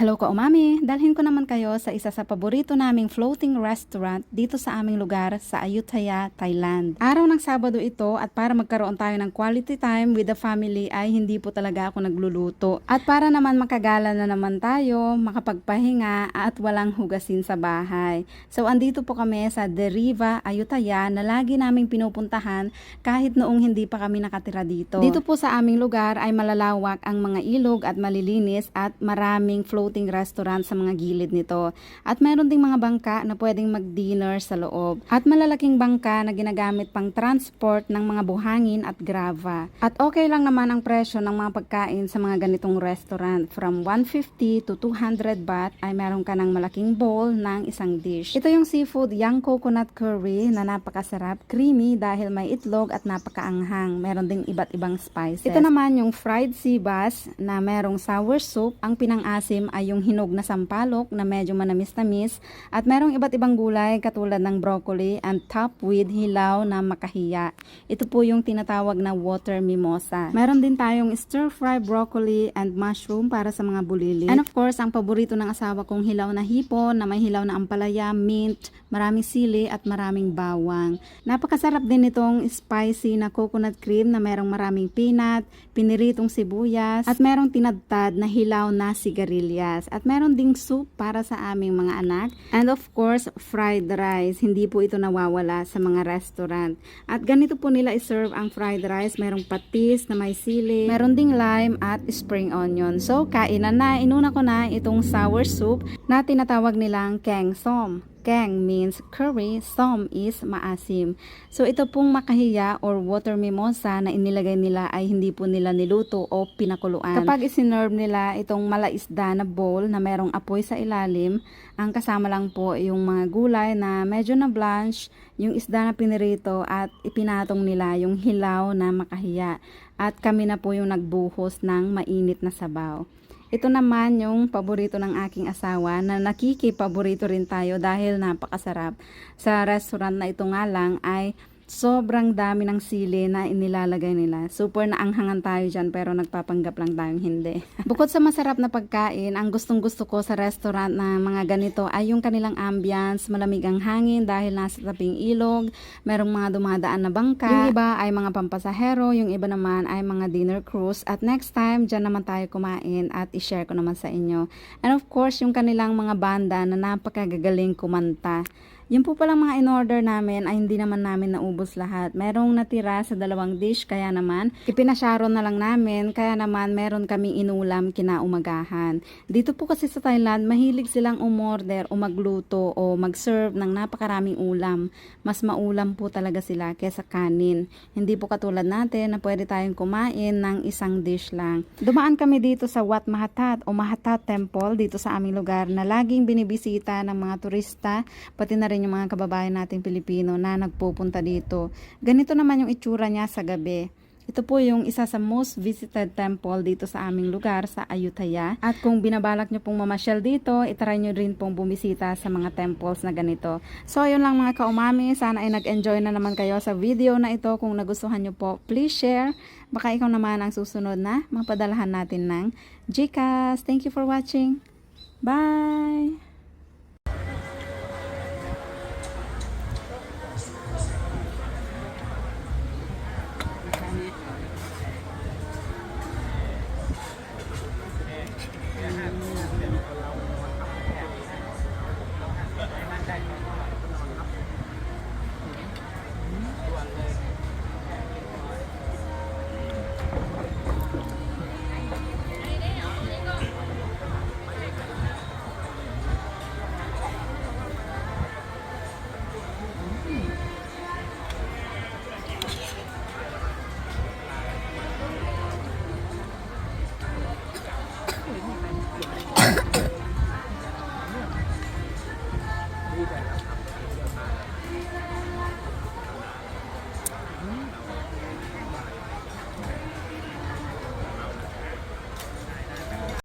Hello ka umami, dalhin ko naman kayo sa isa sa paborito naming floating restaurant dito sa aming lugar sa Ayutthaya, Thailand. Araw ng Sabado ito at para magkaroon tayo ng quality time with the family ay hindi po talaga ako nagluluto. At para naman makagala na naman tayo, makapagpahinga at walang hugasin sa bahay. So andito po kami sa Deriva, Ayutthaya na lagi naming pinupuntahan kahit noong hindi pa kami nakatira dito. Dito po sa aming lugar ay malalawak ang mga ilog at malilinis at maraming floating restaurant sa mga gilid nito. At meron ding mga bangka na pwedeng mag-dinner sa loob. At malalaking bangka na ginagamit pang transport ng mga buhangin at grava. At okay lang naman ang presyo ng mga pagkain sa mga ganitong restaurant. From 150 to 200 baht ay meron ka ng malaking bowl ng isang dish. Ito yung seafood young coconut curry na napakasarap, creamy dahil may itlog at napakaanghang. Meron ding iba't ibang spices. Ito naman yung fried sea bass na merong sour soup. Ang pinang-asim ay yung hinog na sampalok na medyo manamis-tamis at merong iba't ibang gulay katulad ng broccoli and top with hilaw na makahiya. Ito po yung tinatawag na water mimosa. Meron din tayong stir-fry broccoli and mushroom para sa mga bulili. And of course, ang paborito ng asawa kong hilaw na hipon na may hilaw na ampalaya, mint, maraming sili at maraming bawang. Napakasarap din itong spicy na coconut cream na merong maraming peanut, piniritong sibuyas at merong tinadtad na hilaw na sigarilyas. At meron ding soup para sa aming mga anak. And of course, fried rice. Hindi po ito nawawala sa mga restaurant. At ganito po nila iserve ang fried rice. Merong patis na may sili, meron ding lime at spring onion. So, kainan na. Inuna ko na itong sour soup na tinatawag nilang keng som. Keng means curry, som is maasim. So ito pong makahiya or water mimosa na inilagay nila ay hindi po nila niluto o pinakuluan. Kapag isinerve nila itong malaisda na bowl na merong apoy sa ilalim, ang kasama lang po yung mga gulay na medyo na blanch, yung isda na pinirito at ipinatong nila yung hilaw na makahiya. At kami na po yung nagbuhos ng mainit na sabaw. Ito naman yung paborito ng aking asawa na nakikipaborito rin tayo dahil napakasarap. Sa restaurant na ito nga lang ay sobrang dami ng sili na inilalagay nila. Super naanghangan tayo dyan pero nagpapanggap lang tayong hindi. Bukod sa masarap na pagkain, ang gustong gusto ko sa restaurant na mga ganito ay yung kanilang ambience, malamig ang hangin dahil nasa taping ilog, merong mga dumadaan na bangka, yung iba ay mga pampasahero, yung iba naman ay mga dinner cruise at next time dyan naman tayo kumain at i-share ko naman sa inyo. And of course, yung kanilang mga banda na napakagagaling kumanta. Yung po palang mga in-order namin ay hindi naman namin naubos lahat. Merong natira sa dalawang dish kaya naman ipinasyaro na lang namin kaya naman meron kaming inulam kinaumagahan. Dito po kasi sa Thailand mahilig silang umorder o magluto o mag-serve ng napakaraming ulam. Mas maulam po talaga sila kesa kanin. Hindi po katulad natin na pwede tayong kumain ng isang dish lang. Dumaan kami dito sa Wat Mahatat o Mahatat Temple dito sa aming lugar na laging binibisita ng mga turista pati na rin yung mga kababayan nating Pilipino na nagpupunta dito. Ganito naman yung itsura niya sa gabi. Ito po yung isa sa most visited temple dito sa aming lugar sa Ayutthaya. At kung binabalak nyo pong mamasyal dito, itry nyo rin pong bumisita sa mga temples na ganito. So, yun lang mga kaumami. Sana ay nag-enjoy na naman kayo sa video na ito. Kung nagustuhan nyo po, please share. Baka ikaw naman ang susunod na mapadalahan natin ng Gcash. Thank you for watching. Bye!